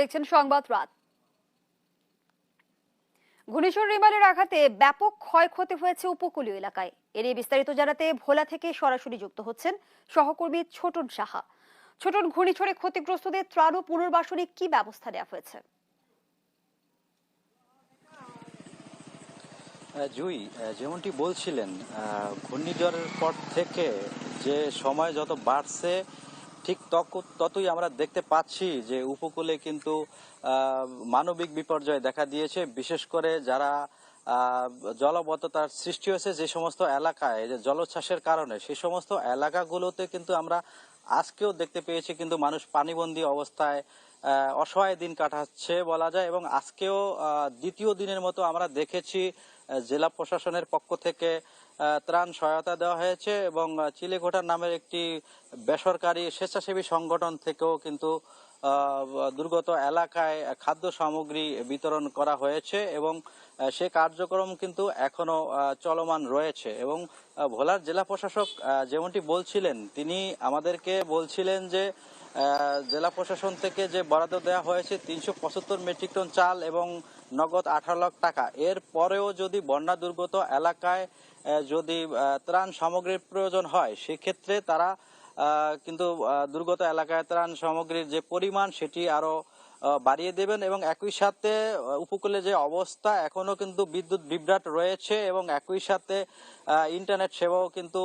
দেখছেন সংবাদ রাত। ঘূর্ণিঝড় রিমালের আঘাতে ব্যাপক ক্ষয়ক্ষতি হয়েছে উপকূলীয় এলাকায়। এর বিস্তারিত জানাতে ভোলা থেকে সরাসরি যুক্ত হচ্ছেন সহকর্মী ছোটন সাহা। ছোটন, ঘূর্ণিঝড়ে ক্ষতিগ্রস্তদের ত্রাণ ও পুনর্বাসনে কি ব্যবস্থা নেওয়া হয়েছে? জুই যেমনটি বলছিলেন ঘূর্ণিঝড়ের পর থেকে যে সময় যত বাড়ছে ঠিক ততই আমরা দেখতে পাচ্ছি যে উপকূলে কিন্তু মানবিক বিপর্যয় দেখা দিয়েছে। বিশেষ করে যারা জলবদ্ধতার সৃষ্টি হয়েছে যে সমস্ত এলাকায় যে জলোচ্ছ্বাসের কারণে, সে সমস্ত এলাকাগুলোতে কিন্তু আমরা আজকেও দেখতে পেয়েছি কিন্তু মানুষ পানিবন্দী অবস্থায় অসহায় দিন কাটাচ্ছে বলা যায়, এবং আজকেও দ্বিতীয় দিনের মতো আমরা দেখেছি জেলা প্রশাসনের পক্ষ থেকে ত্রাণ সহায়তা দেওয়া হয়েছে এবং চিলেঘোটার নামের একটি বেসরকারি স্বেচ্ছাসেবী সংগঠন থেকেও কিন্তু দুর্গত এলাকায় খাদ্য সামগ্রী বিতরণ করা হয়েছে এবং সে কার্যক্রম কিন্তু এখনও চলমান রয়েছে এবং ভোলার জেলা প্রশাসক যেমনটি বলছিলেন, তিনি আমাদেরকে বলছিলেন যে জেলা প্রশাসন থেকে যে বরাদ্দ দেওয়া হয়েছে তিনশো পঁচাত্তর মেট্রিক টন চাল এবং নগদ আঠারো লাখ টাকা। এর পরেও যদি বন্যা দুর্গত এলাকায় যদি ত্রাণ সামগ্রীর প্রয়োজন হয়, সেক্ষেত্রে তারা কিন্তু দুর্গত এলাকায় ত্রাণ সামগ্রীর যে পরিমাণ সেটি আরও আহ, বাড়িয়ে দেবেন এবং একই সাথে উপকূলে যে অবস্থা এখনও কিন্তু বিদ্যুৎ বিভ্রাট রয়েছে এবং একই সাথে ইন্টারনেট সেবাও কিন্তু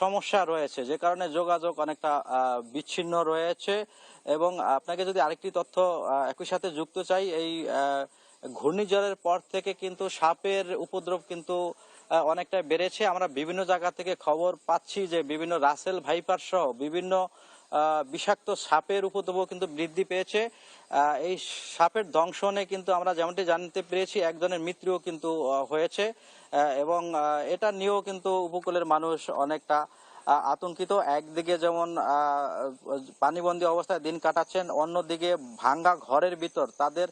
সমস্যা রয়েছে। যে কারণে যোগাযোগ অনেকটা বিচ্ছিন্ন রয়েছে এবং আপনাকে যদি আরেকটি তথ্য একই সাথে যুক্ত চাই এই ঘূর্ণিঝড়ের পর থেকে কিন্তু সাপের উপদ্রব কিন্তু অনেকটা বেড়েছে। আমরা বিভিন্ন জায়গা থেকে খবর পাচ্ছি যে বিভিন্ন রাসেল ভাইপার সহ বিভিন্ন বিষাক্ত সাপের উপদ্রব কিন্তু বৃদ্ধি পেয়েছে। এই সাপের দংশনে কিন্তু আমরা যেমনটি জানতে পেরেছি, একজনের মৃত্যুও কিন্তু হয়েছে। এবং এটা নিয়েও কিন্তু উপকূলের মানুষ অনেকটা আতঙ্কিত। একদিকে যেমন পানিবন্দী অবস্থায় দিন কাটাচ্ছেন, অন্যদিকে ভাঙ্গা ঘরের ভিতর তাদের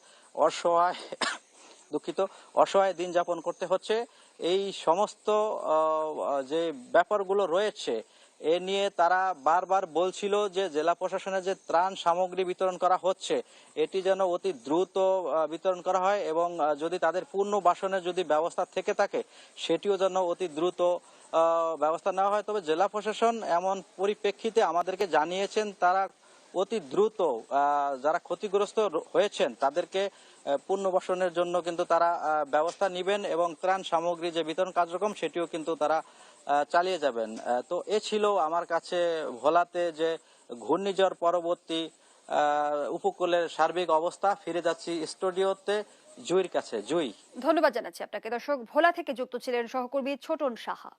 অসহায় দুঃখিত, অসহায় দিন যাপন করতে হচ্ছে। এই সমস্ত যে ব্যাপারগুলো রয়েছে, এ নিয়ে তারা বারবার বলছিল যে জেলা প্রশাসনের যে ত্রাণ সামগ্রী বিতরণ করা হচ্ছে, এটি যেন অতি দ্রুত বিতরণ করা হয় এবং যদি তাদের পূর্ণ বাসনের যদি ব্যবস্থা থেকে থাকে, সেটিও যেন অতি দ্রুত ব্যবস্থা নেওয়া হয়। তবে জেলা প্রশাসন এমন পরিপ্রেক্ষিতে আমাদেরকে জানিয়েছেন, তারা অতি দ্রুত যারা ক্ষতিগ্রস্ত হয়েছেন, তাদেরকে পুনর্বাসনের জন্য কিন্তু তারা ব্যবস্থা নেবেন এবং ত্রাণ সামগ্রী যে বিতরণ কার্যক্রম, সেটিও কিন্তু তারা চালিয়ে যাবেন। তো এ ছিল আমার কাছে ভোলাতে যে ঘূর্ণিঝড় পরবর্তী উপকূলের সার্বিক অবস্থা। ফিরে যাচ্ছি স্টুডিওতে, জুইর কাছে। জুই। ধন্যবাদ জানাচ্ছি আপনাকে। দর্শক, ভোলা থেকে যুক্ত ছিলেন সহকর্মী ছোটন সাহা।